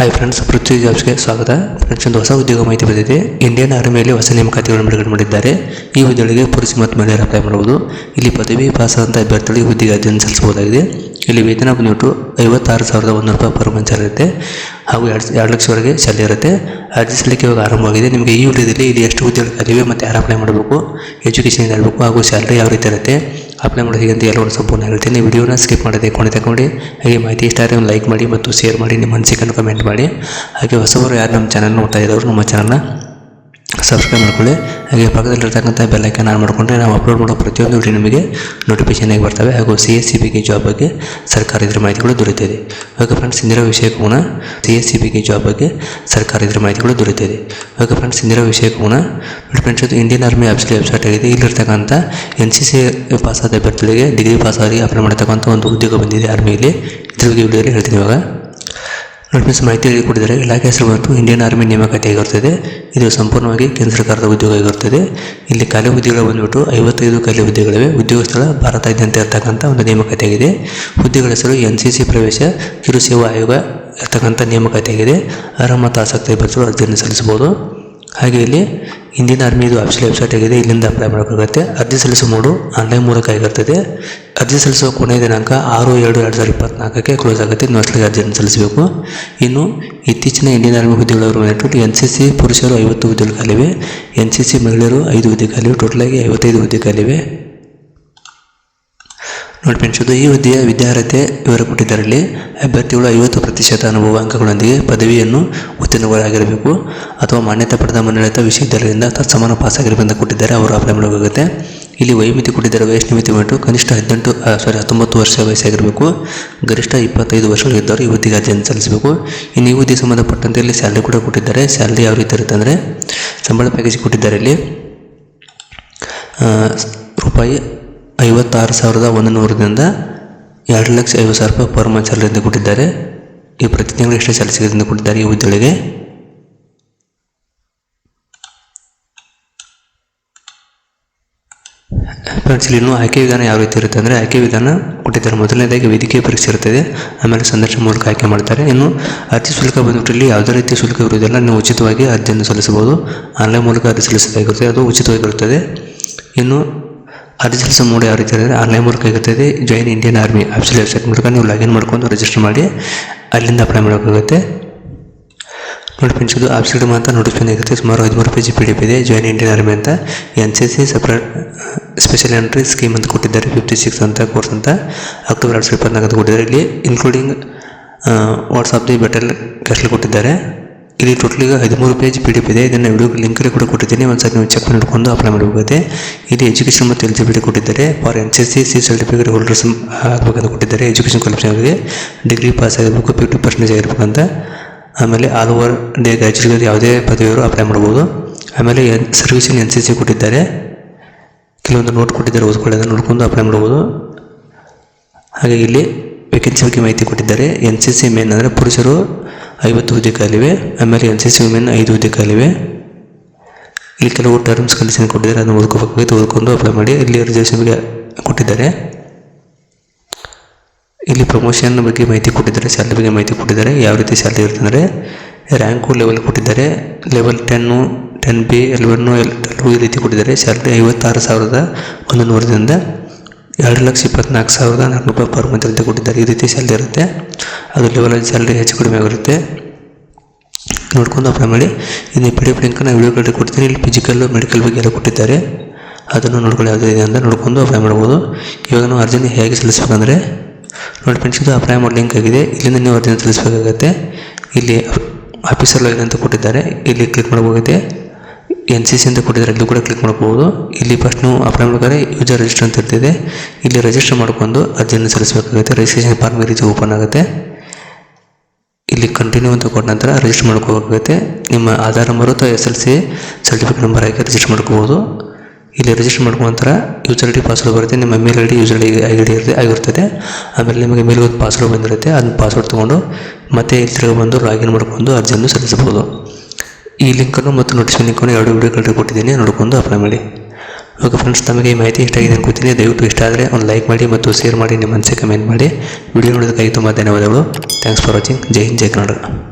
Hi friends ಪೃಥ್ವಿ ಜಾಬ್ಸ್ಗೆ ಸ್ವಾಗತ. Friends ಒಂದು ಹೊಸ ಉದ್ಯೋಗ ಮಾಹಿತಿ ಬಂದಿದೆ. ಇಂಡಿಯನ್ ಆರ್ಮಿಯಲ್ಲಿ ಹೊಸ ನೇಮಕಾತಿಗಳನ್ನು ಬಿಡುಗಡೆ ಮಾಡಿದ್ದಾರೆ. ಈ ಹುದ್ದೆಗಳಿಗೆ ಪುರುಷ ಮತ್ತು ಮಹಿಳೆಯರು ಅಪ್ಲೈ ಮಾಡಬಹುದು. ಇಲ್ಲಿ ಪದವಿ ಪಾಸ್ ಆದಂಥ ಅಭ್ಯರ್ಥಿಗಳಿಗೆ ಹುದ್ದೆಗೆ ಅರ್ಜಿಯನ್ನು ಸಲ್ಲಿಸಬಹುದಾಗಿದೆ. ಇಲ್ಲಿ ವೇತನ ಬಂದ್ಬಿಟ್ಟು ಐವತ್ತಾರು ಸಾವಿರದ ಒಂದು ರೂಪಾಯಿ ಪರ್ ಮಂತ್ ಇರುತ್ತೆ. ಹಾಗೂ ಎರಡು ಎರಡು ಲಕ್ಷವರೆಗೆ ಸ್ಯಾಲರಿ ಇರುತ್ತೆ. ಅರ್ಜಿ ಸಲ್ಲಿಕೆ ಇವಾಗ ಆರಂಭವಾಗಿದೆ. ನಿಮಗೆ ಈ ವಿಡಿಯೋದಲ್ಲಿ ಇಲ್ಲಿ ಎಷ್ಟು ಹುದ್ದೆಗಳು ಕಲಿವೆ ಮತ್ತು ಯಾರು ಅಪ್ಲೈ ಮಾಡಬೇಕು ಎಜುಕೇಷನ್ ಇರಬೇಕು ಹಾಗೂ ಸ್ಯಾಲರಿ ಯಾವ ರೀತಿ ಇರುತ್ತೆ. ಅಪ್ಲೈ ಮಾಡೋದು ಅಂತ ಎಲ್ಲರೂ ಸಂಪೂರ್ಣ ಹೇಳ್ತೀನಿ. ವಿಡಿಯೋನ ಸ್ಕಿಪ್ ಮಾಡದೆ ಕೊನೆ ತಗೊಂಡು ಹಾಗೆ ಮಾಹಿತಿ ಇಷ್ಟ ಆದರೆ ಲೈಕ್ ಮಾಡಿ ಮತ್ತು ಶೇರ್ ಮಾಡಿ, ನಿಮ್ಮ ಅನಿಸಿಕೆಯನ್ನು ಕಮೆಂಟ್ ಮಾಡಿ. ಹಾಗೆ ಹೊಸಬರು ಯಾರು ನಮ್ಮ ಚಾನಲ್ ನೋಡ್ತಾ ಇದ್ದವರು ನಮ್ಮ ಚಾನಲ್ನ ಸಬ್ಸ್ಕ್ರೈಬ್ ಮಾಡ್ಕೊಳ್ಳಿ. ಹಾಗೆ ಪಕ್ಕದಲ್ಲಿರ್ತಕ್ಕಂಥ ಬೆಲ್ಲೈಕನ್ ಆನ್ ಮಾಡಿಕೊಂಡ್ರೆ ನಾವು ಅಪ್ಲೋಡ್ ಮಾಡೋ ಪ್ರತಿಯೊಂದು ವಿಡಿಯೋ ನಿಮಗೆ ನೋಟಿಫಿಕೇಶನ್ ಆಗಿ ಬರ್ತವೆ. ಹಾಗೂ ಸಿ ಎಸ್ ಸಿ ಬಿಗೆ ಜಾಬ್ ಬಗ್ಗೆ ಸರ್ಕಾರ ಇದ್ರ ಮಾಹಿತಿಗಳು ದೊರೆಯುತ್ತದೆ. ಓಕೆ ಫ್ರೆಂಡ್ಸ್ ಇಂದಿರೋ ವಿಷಯಕ್ಕೆ ಸಿ ಎಸ್ ಸಿ ಬಿಗೆ ಜಾಬ್ ಬಗ್ಗೆ ಸರ್ಕಾರ ಇದ್ರ ಮಾಹಿತಿಗಳು ದೊರೆಯುತ್ತದೆ. ಓಕೆ ಫ್ರೆಂಡ್ಸ್ ಇಂದಿರೋ ವಿಷಯಕ್ಕೆ ನೋಡಿ ಫ್ರೆಂಡ್ಸ್ ಇದು ಇಂಡಿಯನ್ ಆರ್ಮಿ ವೆಬ್ಸೈಟ್ ವೆಬ್ಸೈಟ್ ಆಗಿದೆ. ಇಲ್ಲಿರ್ತಕ್ಕಂಥ ಎನ್ ಸಿ ಸಿ ಪಾಸ್ ಆದ ಅಭ್ಯರ್ಥಿಗಳಿಗೆ ಡಿಗ್ರಿ ಪಾಸ್ ಆಗಿ ಅಪ್ಲೈ ಮಾಡತಕ್ಕಂಥ ಒಂದು ಉದ್ಯೋಗ ಬಂದಿದೆ ಆರ್ಮಿಯಲ್ಲಿ ಇದ್ರ ಬಗ್ಗೆ ವಿಡಿಯೋದಲ್ಲಿ ಹೇಳ್ತೀನಿ ಇವಾಗ. ಫ್ರೆಂಡ್ಸ್ ಮಾಹಿತಿ ಕೊಟ್ಟಿದ್ದಾರೆ ಇಲಾಖೆ ಹೆಸರು ಬಂತು ಇಂಡಿಯನ್ ಆರ್ಮಿ ನೇಮಕಾತಿ ಆಗಿರುತ್ತದೆ. ಇದು ಸಂಪೂರ್ಣವಾಗಿ ಕೇಂದ್ರ ಸರ್ಕಾರದ ಉದ್ಯೋಗ ಆಗಿರುತ್ತದೆ. ಇಲ್ಲಿ ಖಾಲಿ ಹುದ್ದೆಗಳು ಬಂದ್ಬಿಟ್ಟು ಐವತ್ತೈದು ಖಾಲಿ ಹುದ್ದೆಗಳಿವೆ. ಉದ್ಯೋಗ ಸ್ಥಳ ಭಾರತಾದ್ಯಂತ ಇರತಕ್ಕಂಥ ಒಂದು ನೇಮಕಾತಿ ಆಗಿದೆ. ಹುದ್ದೆಗಳ ಹೆಸರು ಎನ್ ಸಿ ಸಿ ಪ್ರವೇಶ ಕಿರು ಸೇವಾ ಆಯೋಗ ಇರ್ತಕ್ಕಂಥ ನೇಮಕಾತಿ ಆಗಿದೆ. ಅರ್ಹ ಮತ್ತು ಆಸಕ್ತಿ ಅಭ್ಯರ್ಥಿಗಳು ಅರ್ಜಿಯನ್ನು ಸಲ್ಲಿಸಬಹುದು. ಹಾಗೆ ಇಲ್ಲಿ ಇಂಡಿಯನ್ ಆರ್ಮಿ ಇದು ಆಫೀಷಿಯಲ್ ವೆಬ್ಸೈಟ್ ಆಗಿದೆ. ಇಲ್ಲಿಂದ ಅಪ್ಲೈ ಮಾಡೋಕ್ಕಾಗುತ್ತೆ ಅರ್ಜಿ ಸಲ್ಲಿಸುವ ಮೂಡು ಆನ್ಲೈನ್ ಮೂಲಕ ಆಗಿರ್ತದೆ ಅರ್ಜಿ ಸಲ್ಲಿಸುವ ಕೊನೆಯ ದಿನಾಂಕ ಆರು ಎರಡು ಎರಡು ಸಾವಿರದ ಇಪ್ಪತ್ನಾಲ್ಕಕ್ಕೆ ಕ್ಲೋಸ್ ಆಗುತ್ತೆ. ಇನ್ನು ಅಷ್ಟಲಿಗೆ ಅರ್ಜಿಯನ್ನು ಸಲ್ಲಿಸಬೇಕು. ಇನ್ನು ಇತ್ತೀಚಿನ ಇಂಡಿಯನ್ ಆರ್ಮಿ ಹುದ್ದೆಗಳವರು ಬಂದ್ಬಿಟ್ಟು ಎನ್ ಸಿ ಸಿ ಪುರುಷರು ಐವತ್ತು ಹುದ್ದೆಗಳು ಖಾಲಿವೆ. ಎನ್ ಸಿ ಸಿ ಮಹಿಳೆಯರು ಐದು ಹುದ್ದೆ ಟೋಟಲಾಗಿ ಐವತ್ತೈದು ಹುದ್ದೆ ಖಾಲಿವೆ. ನೋಡಿ ಫ್ರೆಂಡ್ಸ್ ಈ ಹುದ್ದೆಯ ವಿದ್ಯಾರ್ಹತೆ ವಿವರ ಕೊಟ್ಟಿದ್ದಾರೆ ಇಲ್ಲಿ ಅಭ್ಯರ್ಥಿಗಳು ಐವತ್ತು ಪ್ರತಿಶತ ಅನುಭವ ಅಂಕಗಳೊಂದಿಗೆ ಪದವಿಯನ್ನು ಉತ್ತೀರ್ಣರಾಗಿರಬೇಕು. ಅಥವಾ ಮಾನ್ಯತೆ ಪಡೆದ ಮನ್ನಳಿತ ವಿಶ್ವವಿದ್ಯಾಲಯದಿಂದ ತತ್ಸಮಾನ ಪಾಸ್ ಆಗಿರಬೇಕು ಅಂತ ಕೊಟ್ಟಿದ್ದಾರೆ ಅವರು ಅಪ್ಲೈ ಮಾಡಬೇಕಾಗುತ್ತೆ ಇಲ್ಲಿ ವಯೋಮಿತಿ ಕೊಟ್ಟಿದ್ದಾರೆ ವಯಸ್ಸು ಮಿತಿ ಮಾಡಿ ಕನಿಷ್ಠ ಹದಿನೆಂಟು ಸಾರಿ ಹತ್ತೊಂಬತ್ತು ವರ್ಷ ವಯಸ್ಸಾಗಿರಬೇಕು. ಗರಿಷ್ಠ ಇಪ್ಪತ್ತೈದು ವರ್ಷಗಳಿದ್ದವರು ಈ ಹುದ್ದೆಗೆ ಅರ್ಜಿಯನ್ನು ಸಲ್ಲಿಸಬೇಕು. ಇನ್ನು ಈ ಹುದ್ದೆ ಸಂಬಂಧಪಟ್ಟಂತೆ ಇಲ್ಲಿ ಸ್ಯಾಲ್ರಿ ಕೂಡ ಕೊಟ್ಟಿದ್ದಾರೆ. ಸ್ಯಾಲ್ರಿ ಯಾವ ರೀತಿ ಇರುತ್ತೆ ಅಂದರೆ, ಸಂಬಳ ಪ್ಯಾಕೇಜ್ ಕೊಟ್ಟಿದ್ದಾರೆ ಇಲ್ಲಿ ರೂಪಾಯಿ ಐವತ್ತಾರು ಸಾವಿರದ ಒಂದು ನೂರರಿಂದ ಎರಡು ಲಕ್ಷ ಐವತ್ತು ಸಾವಿರ ರೂಪಾಯಿ ಪರ್ ಮಂತ್ ಸ್ಯಾಲರಿಯಿಂದ ಕೊಟ್ಟಿದ್ದಾರೆ. ಈ ಪ್ರತಿ ತಿಂಗಳು ಎಷ್ಟು ಸ್ಯಾಲರಿ ಸಿಗೋದ್ರಿಂದ ಕೊಟ್ಟಿದ್ದಾರೆ ಈ ಹುದ್ದೆಗಳಿಗೆ. ಫ್ರೆಂಡ್ಸ್, ಇಲ್ಲಿ ಇನ್ನೂ ಆಯ್ಕೆ ವಿಧಾನ ಯಾವ ರೀತಿ ಇರುತ್ತೆ ಅಂದರೆ ಆಯ್ಕೆ ವಿಧಾನ ಕೊಟ್ಟಿದ್ದಾರೆ. ಮೊದಲನೇದಾಗಿ ವೇದಿಕೆಯ ಪರೀಕ್ಷೆ ಇರ್ತದೆ ಆಮೇಲೆ ಸಂದರ್ಶನ ಮೂಲಕ ಆಯ್ಕೆ ಮಾಡ್ತಾರೆ. ಇನ್ನು ಅರ್ಜಿ ಶುಲ್ಕ ಬಂದ್ಬಿಟ್ಟು ಇಲ್ಲಿ ಯಾವುದೇ ರೀತಿಯ ಶುಲ್ಕ ಇರುವುದಿಲ್ಲ. ನೀವು ಉಚಿತವಾಗಿ ಅರ್ಜಿಯನ್ನು ಸಲ್ಲಿಸಬಹುದು. ಆನ್ಲೈನ್ ಮೂಲಕ ಅರ್ಜಿ ಸಲ್ಲಿಸಬೇಕಾಗಿರುತ್ತೆ ಅದು ಉಚಿತವಾಗಿರುತ್ತದೆ. ಇನ್ನು ಅರ್ಜಿ ಮೂಡಿ ಯಾವ ರೀತಿ ಅಂದರೆ ಆನ್ಲೈನ್ ಮೂಲಕ ಆಗುತ್ತದೆ. Join Indian army official website ಮೂಲಕ ನೀವು ಲಾಗಿನ್ ಮಾಡ್ಕೊಂಡು ರಿಜಿಸ್ಟರ್ ಮಾಡಿ, ಅಲ್ಲಿಂದ ಅಪ್ಲೈ ಮಾಡೋಕ್ಕಾಗುತ್ತೆ ನೋಡಿ ಫ್ರೆಂಡ್ಸ್ ಇದು ಮಾತ್ರ ನೋಟಿಫಿಕೇಶನ್ ಇರುತ್ತೆ ಸುಮಾರು ಹದಿಮೂರು ಪೇಜ್ ಪಿ ಡಿ ಪಿ ಇದೆ. ಜಾಯಿನ್ ಇಂಡಿಯನ್ ಆರ್ಮಿ ಅಂತ. N C C separate special entry scheme ಅಂತ ಕೊಟ್ಟಿದ್ದಾರೆ. ಫಿಫ್ಟಿ ಸಿಕ್ಸ್ ಅಂತ ಕೋರ್ಸ್ ಅಂತ. ಅಕ್ಟೋಬರ್ ಎರಡು ಸಾವಿರದ ಇಪ್ಪತ್ನಾಲ್ಕು ಅಂತ ಕೊಟ್ಟಿದ್ದಾರೆ. ಇಲ್ಲಿ including WhatsApp the battle castle ಕೊಟ್ಟಿದ್ದಾರೆ. ಇಲ್ಲಿ ಟೋಟಲ್ ಈಗ ಹದಿಮೂರು ಪೇಜ್ ಪಿ ಡಿ ಎಫ್ ಇದೆ. ಇದನ್ನು ವಿಡಿಯೋ ಲಿಂಕಲ್ಲಿ ಕೂಡ ಕೊಟ್ಟಿದ್ದೀನಿ. ಒಂದು ಸರಿ ನೀವು ಚೆಕ್ ಮಾಡಿಕೊಂಡು ಅಪ್ಲೈ ಮಾಡಬೇಕಾಗುತ್ತೆ. ಇಲ್ಲಿ ಎಜುಕೇಷನ್ ಮತ್ತು ಎಲಿಜಿಬಿಲಿಟಿ ಕೊಟ್ಟಿದ್ದಾರೆ. For N C C C certificate holders ಆಗಬೇಕಂತ ಕೊಟ್ಟಿದ್ದಾರೆ. ಎಜುಕೇಷನ್ ಕ್ವಾಲಿಫಿಕೇಷನ್ ಆಗಿದೆ ಡಿಗ್ರಿ ಪಾಸ್ ಆಗಿರಬೇಕು ಫಿಫ್ಟಿ ಪರ್ಸೆಂಟೇಜ್ ಆಗಿರ್ಬೇಕಂತ ಆಮೇಲೆ ಆಲ್ ಓವರ್ ಡೇ ಗ್ರಾಜುಯೇಟ್ ಯಾವುದೇ ಪದವಿಯವರು ಅಪ್ಲೈ ಮಾಡ್ಬೋದು. ಆಮೇಲೆ ಎನ್ ಸರ್ವಿಸಿನ ಎನ್ ಸಿ ಸಿ ಕೊಟ್ಟಿದ್ದಾರೆ. ಕೆಲವೊಂದು ನೋಟ್ ಕೊಟ್ಟಿದ್ದಾರೆ ಓದ್ಕೊಳ್ಳೋದು ನೋಡ್ಕೊಂಡು ಅಪ್ಲೈ ಮಾಡ್ಬೋದು. ಹಾಗೆ ಇಲ್ಲಿ ವೇಕೆನ್ಸಿ ಬಗ್ಗೆ ಮಾಹಿತಿ ಕೊಟ್ಟಿದ್ದಾರೆ. ಎನ್ ಸಿ ಸಿ ಮೇನ್ ಅಂದರೆ ಪುರುಷರು ಐವತ್ತು ಹುದ್ದೆ ಖಾಲಿವೆ ಆಮೇಲೆ ಎನ್ ಸಿ ಸಿ ವುಮೆನ್ ಐದು ಹುದ್ದೆ ಖಾಲಿವೆ ಇಲ್ಲಿ ಕೆಲವು ಟರ್ಮ್ಸ್ ಕಂಡೀಷನ್ ಕೊಟ್ಟಿದ್ದಾರೆ. ಅದನ್ನು ಓದ್ಕೋಬೇಕಾಗಿತ್ತು ಓದ್ಕೊಂಡು ಅಪ್ಲೈ ಮಾಡಿ. ಇಲ್ಲಿ ರಿಸರ್ವೇಷನ್ಗೆ ಕೊಟ್ಟಿದ್ದಾರೆ. ಇಲ್ಲಿ ಪ್ರಮೋಷನ್ ಬಗ್ಗೆ ಮಾಹಿತಿ ಕೊಟ್ಟಿದ್ದಾರೆ. ಸ್ಯಾಲ್ರಿ ಬಗ್ಗೆ ಮಾಹಿತಿ ಕೊಟ್ಟಿದ್ದಾರೆ. ಯಾವ ರೀತಿ ಸ್ಯಾಲ್ರಿ ಇರುತ್ತೆ ಅಂದರೆ ರ್ಯಾಂಕು ಲೆವೆಲ್ ಕೊಟ್ಟಿದ್ದಾರೆ. Level ten ten B eleven L twelve ಈ ರೀತಿ ಕೊಟ್ಟಿದ್ದಾರೆ. ಸ್ಯಾಲ್ರಿ ಐವತ್ತಾರು ಸಾವಿರದ ಒಂದು ನೂರರಿಂದ ಎರಡು ಲಕ್ಷ ಇಪ್ಪತ್ನಾಲ್ಕು ಸಾವಿರದ ನಾಲ್ಕು ರೂಪಾಯಿ ಪರ್ ಮಂತ್ ಅಂತ ಕೊಟ್ಟಿದ್ದಾರೆ. ಈ ರೀತಿ ಸ್ಯಾಲ್ರಿ ಇರುತ್ತೆ. ಅದು ಲೆವೆಲಲ್ಲಿ ಸ್ಯಾಲ್ರಿ ಹೆಚ್ಚು ಕಡಿಮೆ ಆಗಿರುತ್ತೆ. ನೋಡ್ಕೊಂಡು ಅಪ್ಲೈ ಮಾಡಿ. ಇನ್ನು ಪಿ ಡಿ ಎಫ್ ಲಿಂಕನ್ನು ವಿಡಿಯೋಗಳಲ್ಲಿ ಕೊಡ್ತೀನಿ. ಇಲ್ಲಿ ಫಿಸಿಕಲ್ಲು ಮೆಡಿಕಲ್ ಬಗ್ಗೆ ಎಲ್ಲ ಕೊಟ್ಟಿದ್ದಾರೆ. ಅದನ್ನು ನೋಡ್ಕೊಳ್ಳಿ ಯಾವುದೇ ಇದೆ ಅಂತ ನೋಡ್ಕೊಂಡು ಅಪ್ಲೈ ಮಾಡ್ಬೋದು. ಇವಾಗ ನಾವು ಅರ್ಜಿನ ಹೇಗೆ ಸಲ್ಲಿಸ್ಬೇಕಂದ್ರೆ, ನೋಡಿ ಫ್ರೆಂಡ್ಸ್ ಇದು ಅಪ್ಲೈ ಮಾಡೋ ಲಿಂಕ್ ಆಗಿದೆ. ಇಲ್ಲಿಂದ ನೀವು ಅರ್ಜಿನ ಸಲ್ಲಿಸಬೇಕಾಗತ್ತೆ. ಇಲ್ಲಿ ಆಫೀಸರ್ ಲಾಗಿನ್ ಅಂತ ಕೊಟ್ಟಿದ್ದಾರೆ. ಇಲ್ಲಿ ಕ್ಲಿಕ್ ಮಾಡಬೇಕಾಗುತ್ತೆ. ಎನ್ ಸಿ ಸಿ ಅಂತ ಕೊಟ್ಟಿದ್ದಾರೆ ಇಲ್ಲಿ ಕೂಡ ಕ್ಲಿಕ್ ಮಾಡ್ಬೋದು. ಇಲ್ಲಿ ಫಸ್ಟ್ ನೀವು ಅಪ್ಲೈ ಮಾಡ್ಬೇಕಾದ್ರೆ ಯೂಸರ್ ರಿಜಿಸ್ಟರ್ ಅಂತ ಇರ್ತಿದೆ. ಇಲ್ಲಿ ರಿಜಿಸ್ಟರ್ ಮಾಡ್ಕೊಂಡು ಅರ್ಜಿಯನ್ನು ಸಲ್ಲಿಸಬೇಕಾಗುತ್ತೆ. ರಿಜಿಸ್ಟ್ರೇಷನ್ ಫಾರ್ಮ್ ಈ ರೀತಿ ಓಪನ್ ಆಗುತ್ತೆ. ಇಲ್ಲಿ ಕಂಟಿನ್ಯೂ ಅಂತ ಕೊಟ್ಟ ನಂತರ ರಿಜಿಸ್ಟರ್ ಮಾಡ್ಕೋಬೇಕಾಗುತ್ತೆ. ನಿಮ್ಮ ಆಧಾರ್ ನಂಬರು ಅಥವಾ S L C certificate number ಹಾಕಿ ರಿಜಿಸ್ಟರ್ ಮಾಡ್ಕೋಬೋದು. ಇಲ್ಲಿ ರಿಜಿಸ್ಟರ್ ಮಾಡ್ಕೊ ನಂತರ ಯೂಸರ್ ಐ ಡಿ ಪಾಸ್ವರ್ಡ್ ಬರುತ್ತೆ. ನಿಮ್ಮ mail I D user I D ಇರುತ್ತೆ ಆಗಿರ್ತದೆ. ಆಮೇಲೆ ನಿಮಗೆ ಮೇಲ್ ಒಂದು ಪಾಸ್ವರ್ಡ್ ಬಂದಿರುತ್ತೆ. ಅದನ್ನ ಪಾಸ್ವರ್ಡ್ ತೊಗೊಂಡು ಮತ್ತೆ ಇಲ್ಲಿ ಬಂದು ಲಾಗಿನ್ ಮಾಡ್ಕೊಂಡು ಅರ್ಜಿಯನ್ನು ಸಲ್ಲಿಸಬಹುದು. ಈ ಲಿಂಕನ್ನು ಮತ್ತು ನೋಟಿಸ್ ಲಿಂಕನ್ನು ಎರಡು ವಿಡಿಯೋಗಳಲ್ಲಿ ಕೊಟ್ಟಿದ್ದೀನಿ. ನೋಡ್ಕೊಂಡು ಅಪ್ಲೈ ಮಾಡಿ. ಓಕೆ ಫ್ರೆಂಡ್ಸ್ ತಮಗೆ ಈ ಮಾಹಿತಿ ಇಷ್ಟ ಆಗಿದೆ ಅನ್ಕೋತೀನಿ. ದಯವಿಟ್ಟು ಇಷ್ಟ ಆದರೆ ಒಂದು ಲೈಕ್ ಮಾಡಿ ಮತ್ತು ಶೇರ್ ಮಾಡಿ, ನಿಮ್ಮ ಮನಸ್ಸಿಗೆ ಕಮೆಂಟ್ ಮಾಡಿ. ವಿಡಿಯೋ ನೋಡೋದಕ್ಕಾಗಿ ತುಂಬ ಧನ್ಯವಾದಗಳು. ಥ್ಯಾಂಕ್ಸ್ ಫಾರ್ ವಾಚಿಂಗ್ ಜೈ ಹಿಂದ್, ಜೈ ಕರ್ನಾಟಕ.